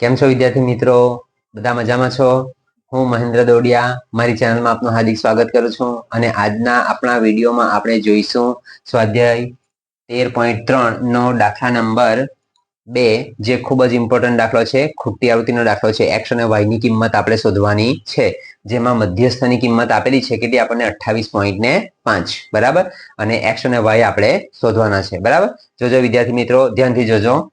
કેમ છો વિદ્યાર્થી મિત્રો? બધા મજામાં છો? હું મહેન્દ્ર દોડિયા, મારી ચેનલમાં આપનું હાર્દિક સ્વાગત કરું છું અને આજના આપણા વિડીયોમાં આપણે જોઈશું સ્વાધ્યાય તેર પોઈન્ટ ત્રણ નો દાખલા નંબર બે, જે ખૂબ જ ઇમ્પોર્ટન્ટ દાખલો છે. ખૂટી આવૃત્તિનો દાખલો છે. એક્સ અને વાયની કિંમત આપણે શોધવાની છે. જેમાં મધ્યસ્થની કિંમત આપેલી છે કેટલી? આપણને અઠ્ઠાવીસ પોઈન્ટ ને પાંચ. બરાબર? અને એક્સ અને વાય આપણે શોધવાના છે. બરાબર? જોજો વિદ્યાર્થી મિત્રો, ધ્યાનથી જોજો.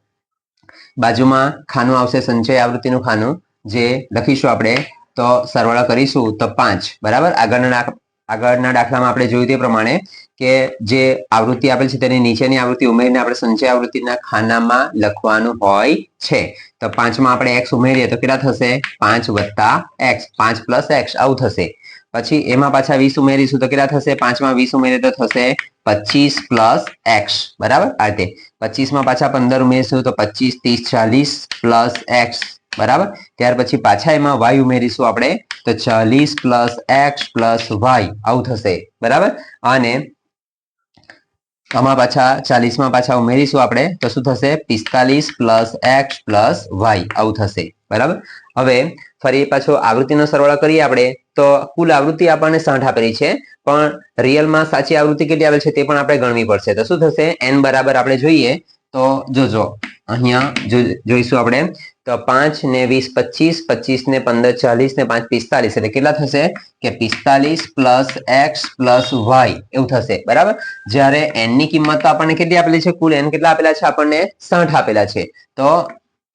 બાજુમાં ખાનું આવશે, સંચય આવૃત્તિનું ખાનું, જે લખીશું આપણે, તો સરવાળા કરીશું તો પાંચ, બરાબર? આગળના આગળના દાખલામાં આપણે જોયું તે પ્રમાણે કે જે આવૃત્તિ આપેલ છે તેની નીચેની આવૃત્તિ ઉમેરીને આપણે સંચય આવૃત્તિના ખાનામાં લખવાનું હોય છે. તો પાંચમાં આપણે એક્સ ઉમેરીએ તો કેટલા થશે? પાંચ વત્તા એક્સ પાંચ પ્લસ એક્સ આવું થશે. પછી એમાં પાછા વીસ ઉમેરીશું તો કેટલા થશે? પાંચમાં વીસ ઉમેરીએ તો થશે પચીસ પ્લસ એક્સ. બરાબર? આ રીતે. પચીસમાં પાછા પંદર ઉમેરીશું તો પચીસ, ત્રીસ, ચાલીસ પ્લસ એક્સ. બરાબર? ત્યાર પછી પાછા એમાં વાય ઉમેરીશું આપણે તો ચાલીસ પ્લસ એક્સ પ્લસ વાય. આવું થશે. બરાબર? અને આમાં પાછા ચાલીસમાં પાછા ઉમેરીશું આપણે તો શું થશે? પિસ્તાલીસ પ્લસ એક્સ પ્લસ વાય. આવું થશે. બરાબર? હવે ફરી પાછો આવૃત્તિનો સરવાળો કરીએ આપણે. તો કુલ આવૃત્તિ આપણને સાઠ આપેલી છે. પણ રિયલમાં સાચી આવૃત્તિ કેટલી આવેલ છે તે પણ આપણે ગણવી પડશે. તો શું થશે? એન બરાબર આપણે જોઈએ. તો જોજો અહીંયા જોઈશું આપણે. તો પાંચ ને વીસ પચીસ પચીસ ને પંદર, ચાલીસ ને પાંચ, પિસ્તાલીસ. એટલે કેટલા થશે? કે પિસ્તાલીસ પ્લસ એક્સ પ્લસ વાય એવું થશે. બરાબર? જ્યારે એનની કિંમત તો આપણને કેટલી આપેલી છે? કુલ એન કેટલા આપેલા છે? આપણને સાઠ આપેલા છે. તો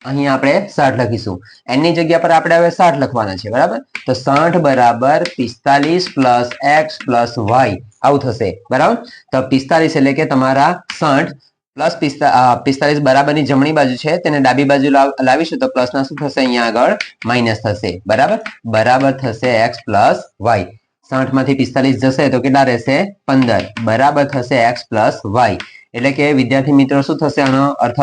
અહીંયા આપણે સાઠ લખીશું. એની જગ્યા પર આપણે હવે સાઠ લખવાના છે, બરાબર? તો સાઠ બરાબર પિસ્તાલીસ પ્લસ એક્સ પ્લસ વાય આવું થશે, બરાબર? તો પિસ્તાલીસ એટલે કે તમારા સાઠ પ્લસ પિસ્તાલીસ બરાબરની જમણી બાજુ છે, તેને ડાબી બાજુ લાવ- લાવીશું તો પ્લસ ના શું થશે? અહીંયા આગળ માઇનસ થશે, બરાબર? બરાબર થશે એક્સ પ્લસ વાય સાઠમાંથી પિસ્તાલીસ જશે તો કેટલા રહેશે? પંદર. બરાબર થશે એક્સ પ્લસ વાય એટલે કે વિદ્યાર્થી મિત્રો, શું થશે આનો અર્થ?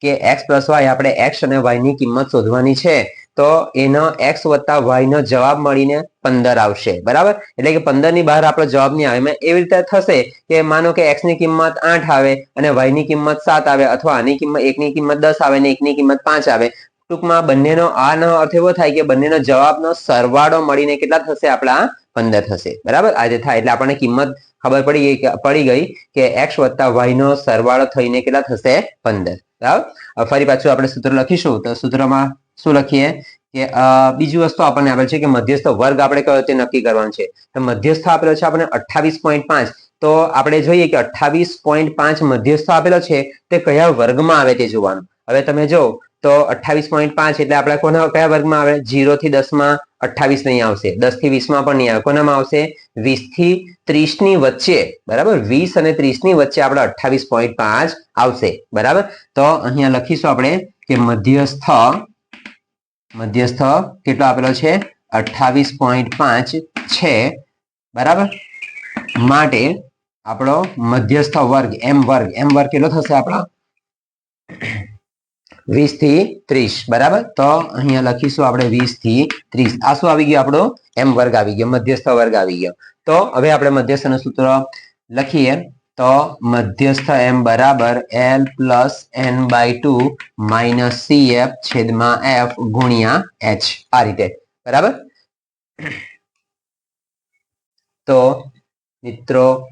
કે એક્સ પ્લસ વાય આપણે એક્સ અને વાયની કિંમત શોધવાની છે. તો એનો એક્સ વત્તા વાયનો જવાબ મળીને પંદર આવશે. બરાબર? એટલે કે પંદરની બહાર આપણો જવાબ નહીં આવે. એવી રીતે થશે કે માનો કે એક્સની કિંમત આઠ આવે અને વાયની કિંમત સાત આવે અથવા આની કિંમત એકની કિંમત દસ આવે ને એકની કિંમત પાંચ આવે. ટૂંકમાં બંનેનો આનો અર્થ એવો થાય કે બંનેનો જવાબનો સરવાળો મળીને કેટલા થશે? આપણા પંદર થશે. બરાબર? આજે થાય. એટલે આપણને કિંમત ખબર પડી ગઈ પડી ગઈ કે એક્સ વત્તા વાય નો સરવાળો થઈને કેટલા થશે? પંદર. બરાબર? ફરી પાછું આપણે સૂત્ર લખીશું. તો સૂત્રમાં શું લખીએ? કે બીજી વસ્તુ આપણને આપેલ છે કે મધ્યસ્થ વર્ગ આપણે કયો તે નક્કી કરવાનો છે? તો મધ્યસ્થ આપેલો છે આપણને અઠ્ઠાવીસ પોઈન્ટ પાંચ. તો આપણે જોઈએ કે અઠ્ઠાવીસ પોઈન્ટ પાંચ મધ્યસ્થ આપેલો છે તે કયા વર્ગમાં આવે તે જોવાનું. હવે તમે જો તો અઠ્ઠાવીસ પોઈન્ટ પાંચ એટલે આપણે કોના કયા વર્ગમાં આવે? જીરો થી દસમાં અઠ્ઠાવીસ નહીં આવશે. દસથી વીસમાં પણ નહીં આવે. કોનામાં આવશે? વીસથી ત્રીસની વચ્ચે. બરાબર? વીસ અને ત્રીસની વચ્ચે આપણે અઠ્ઠાવીસ પોઈન્ટ પાંચ આવશે. બરાબર? તો અહીંયા લખીશું આપણે કે મધ્યસ્થ મધ્યસ્થ કેટલો આપેલો છે? અઠ્ઠાવીસ પોઈન્ટ પાંચ છે. બરાબર? માટે આપણો મધ્યસ્થ વર્ગ, એમ વર્ગ એમ વર્ગ કેટલો થશે આપણો? વીસથી ત્રીસ, બરાબર? તો અહીંયા લખીશું આપણે વીસથી ત્રીસ. આ શું આવી ગયું આપણો? એમ વર્ગ આવી ગયો, મધ્યસ્થ વર્ગ આવી ગયો. તો હવે આપણે મધ્યસ્થનું સૂત્ર લખીએ. તો મધ્યસ્થ એમ બરાબર L plus N by two minus C F છેદમાં એફ ગુણ્યા એચ. આ રીતે. બરાબર? તો મિત્રો,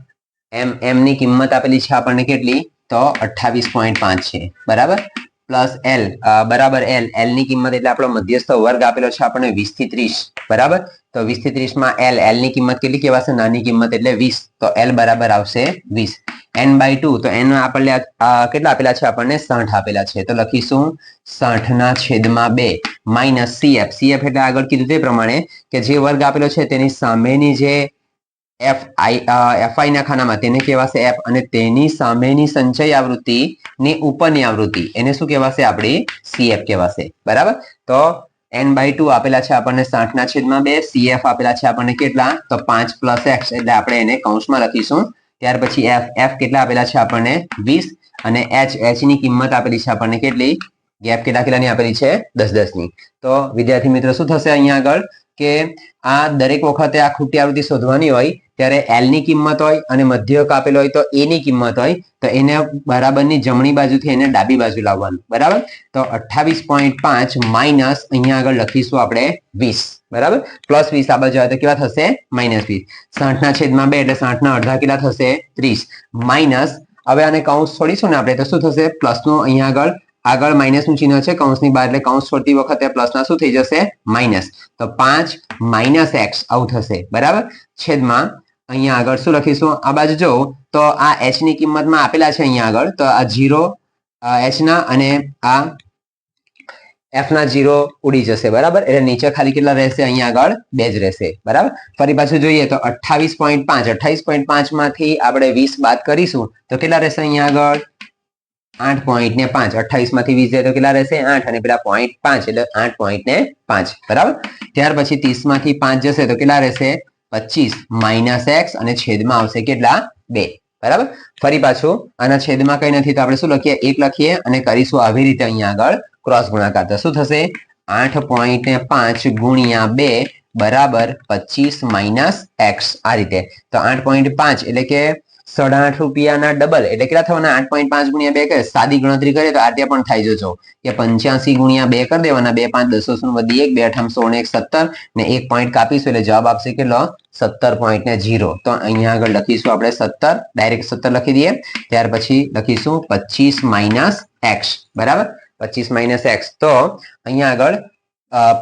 એમ, એમની કિંમત આપેલી છે આપણને કેટલી? તો અઠ્ઠાવીસ પોઈન્ટ પાંચ છે. બરાબર? પ્લસ એલ બરાબર એલ એલની કિંમત એટલે આપણો મધ્યસ્થ વર્ગ આપેલો છે આપણને વીસથી ત્રીસ, બરાબર? તો વીસથી ત્રીસમાં એલ એલની કિંમત કેટલી કહેવાશે? નાની કિંમત એટલે વીસ. તો એલ બરાબર આવશે વીસ. એન બાય ટુ તો એન આપણને કેટલા આપેલા છે? આપણને સાઠ આપેલા છે. તો લખીશું. સાઠ ના છેદમાં બે માઇનસ સીએફ સીએફ એટલે આગળ કીધું તે પ્રમાણે કે જે વર્ગ આપેલો છે તેની સામેની જે એફ આઈ એફઆઈ ના ખાનામાં તેને કહેવાશે એફ અને તેની સામેની સંચય આવૃત્તિ ની ઉપરની આવૃત્તિ. એને શું કહેવાશે? આપણી સીએફ કહેવાશે. બરાબર? તો એન બાય ટુ આપેલા છે આપણને સાઠ ના છેદમાં બે. સીએફ આપેલા છે આપણને કેટલા? તો પાંચ પ્લસ એક્સ એટલે આપણે એને કૌંસમાં લખીશું. ત્યાર પછી એફ એફ કેટલા આપેલા છે આપણને? વીસ. અને એચ એચની કિંમત આપેલી છે આપણને કેટલી? ગેપ કેટલા કેટલાની આપેલી છે? દસ દસની તો વિદ્યાર્થી મિત્રો, શું થશે અહીંયા આગળ? કે આ દરેક વખતે આ ખૂટી આવૃત્તિ શોધવાની હોય ત્યારે એલની કિંમત હોય અને મધ્યક આપેલો હોય તો એની કિંમત હોય, તો એને બરાબરની જમણી બાજુથી એને ડાબી બાજુ લાવવાનું, બરાબર? તો અઠ્ઠાવીસ પોઈન્ટ પાંચ માઇનસ અહીંયા આગળ લખીશું આપણે વીસ, બરાબર? પ્લસ વીસ આ બાજુ આવે તો કેવા થશે? માઇનસ વીસ. સાઠના છેદમાં બે એટલે સાઠના અડધા કેટલા થશે? ત્રીસ. માઇનસ હવે આને કૌંસ છોડીશું ને આપણે, તો શું થશે? પ્લસનું અહીંયા આગળ આગળ માઇનસનું ચિહ્ન છે કૌંસની બહાર એટલે કૌંસ છોડતી વખતે પ્લસ ના શું થઈ જશે? માઇનસ તો પાંચ માઇનસ એક્સ આવું થશે, બરાબર? છેદમાં અહીંયા આગળ શું લખીશું? આ બાજુ જો, તો આ એચની કિંમતમાં આપેલા છે અહીંયા આગળ. તો આ જીરો એચ ના અને આ એફ ના જીરો ઉડી જશે, બરાબર? એટલે નીચે ખાલી કેટલા રહેશે? અહીંયા આગળ બે જ રહેશે, બરાબર? ફરી પાછું જોઈએ તો અઠ્ઠાવીસ પોઈન્ટ પાંચ. અઠ્ઠાવીસ પોઈન્ટ પાંચમાંથી આપણે વીસ બાદ કરીશું, તો કેટલા રહેશે અહીંયા આગળ? આઠ પોઈન્ટ ને પાંચ. અઠ્ઠાવીસમાંથી વીસ જાય તો કેટલા રહેશે? આઠ અને પેલા પોઈન્ટ પાંચ, એટલે આઠ પોઈન્ટ ને પાંચ, બરાબર? ત્યાર પછી ત્રીસમાંથી પાંચ જશે તો કેટલા રહેશે? પચીસ માઇનસ એક્સ અને છેદમાં આવશે કેટલા? બે. બરાબર? ફરી પાછું, આના છેદમાં કઈ નથી, તો આપણે શું લખીએ? એક લખીએ અને કરીશું આવી રીતે અહીંયા આગળ ક્રોસ ગુણાકાર. તો શું થશે? આઠ પોઈન્ટ પાંચ ગુણ્યા બે બરાબર પચીસ માઇનસ એક્સ આ રીતે. તો આઠ પોઈન્ટ પાંચ એટલે કે સાડા આઠ રૂપિયાના ડબલ એટલે કેટલા થવાના? આઠ પોઈન્ટ પાંચ ગુણ્યા બે કરે. સાદી ગણતરી કરીએ તો આ પણ થાય જજો. કે પંચ્યાસી ગુણ્યા બે કરી દેવાના. બે પાંચ દસો સો વધી એક, બે અઠામ સોળ એક સત્તર ને એક પોઈન્ટ કાપીશું એટલે જવાબ આપશે કેટલો? સત્તર પોઈન્ટ ને જીરો તો અહીંયા આગળ લખીશું આપણે સત્તર. ડાયરેક્ટ સત્તર લખી દઈએ. ત્યાર પછી લખીશું પચીસ માઇનસ એક્સ બરાબર? પચીસ માઇનસ એક્સ તો અહીંયા આગળ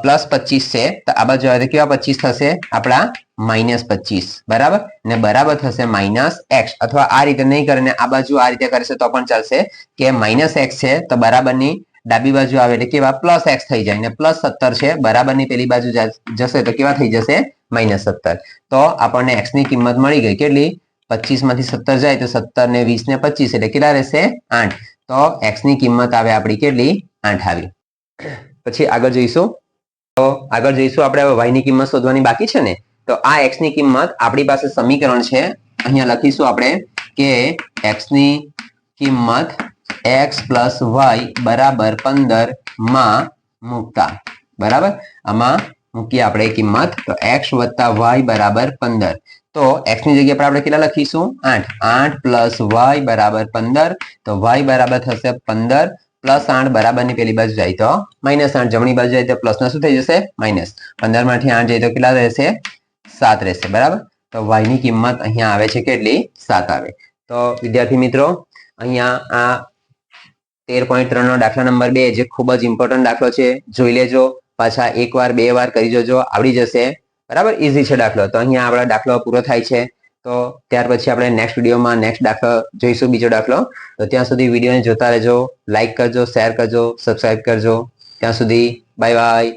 પ્લસ પચીસ છે. તો આ બાજુ કેવા પચીસ થશે? આપણા માઇનસ પચીસ. બરાબર? ને બરાબર થશે માઇનસ એક્સ. અથવા આ રીતે નહીં કરે ને આ બાજુ આ રીતે કરશે તો પણ ચાલશે કે માઇનસ એક્સ છે તો બરાબરની ડાબી બાજુ આવે એટલે કેવા? પ્લસ એક્સ થઈ જાય ને પ્લસ સત્તર છે, બરાબરની પેલી બાજુ જશે તો કેવા થઈ જશે? માઇનસ સત્તર. તો આપણને એક્સની કિંમત મળી ગઈ. કેટલી? પચીસમાંથી સત્તર જાય તો સત્તર ને વીસ ને પચીસ એટલે કેટલા રહેશે? આઠ. તો એક્સની કિંમત આવે આપણી કેટલી? આઠ આવી. પછી આગળ જઈશું. તો આગળ જઈશું. આપણે y ની કિંમત શોધવાની બાકી છે ને? તો આ એક્સની કિંમત આપણી પાસે સમીકરણ છે. અહીંયા લખીશું આપણે કે એક્સની કિંમત એક્સ પ્લસ વાય બરાબર પંદરમાં મૂકતા. બરાબર? આમાં મૂકીએ આપણે કિંમત. તો એક્સ વત્તા વાય બરાબર પંદર. તો એક્સની જગ્યા પર આપણે કેટલા લખીશું? આઠ. આઠ પ્લસ વાય બરાબર પંદર. તો વાય બરાબર થશે પંદર પ્લસ આઠ બરાબરની પેલી બાજુ જાય તો માઇનસ આઠ. જમણી બાજુ જાય તો પ્લસ ના શું થઈ જશે? માઇનસ પંદરમાંથી આઠ જાય તો કેટલા રહેશે? સાત રહેશે, બરાબર? તો વાયની કિંમત અહીંયા આવે છે કેટલી? સાત આવે. તો વિદ્યાર્થી મિત્રો, અહીંયા આ તેર પોઈન્ટ ત્રણ નો દાખલા નંબર બે જે ખૂબ જ ઇમ્પોર્ટન્ટ દાખલો છે, જોઈ લેજો. પાછા એક વાર બે વાર કરી જોજો, આવડી જશે. બરાબર? ઇઝી છે દાખલો. તો અહીંયા આપણા દાખલો પૂરો થાય છે. તો ત્યાર પછી આપણે નેક્સ્ટ વિડીયોમાં નેક્સ્ટ દાખલો જોઈશું, બીજો દાખલો. તો ત્યાં સુધી વિડીયોને જોતા રહેજો. લાઇક કરજો શેર કરજો સબસ્ક્રાઇબ કરજો. ત્યાં સુધી બાય બાય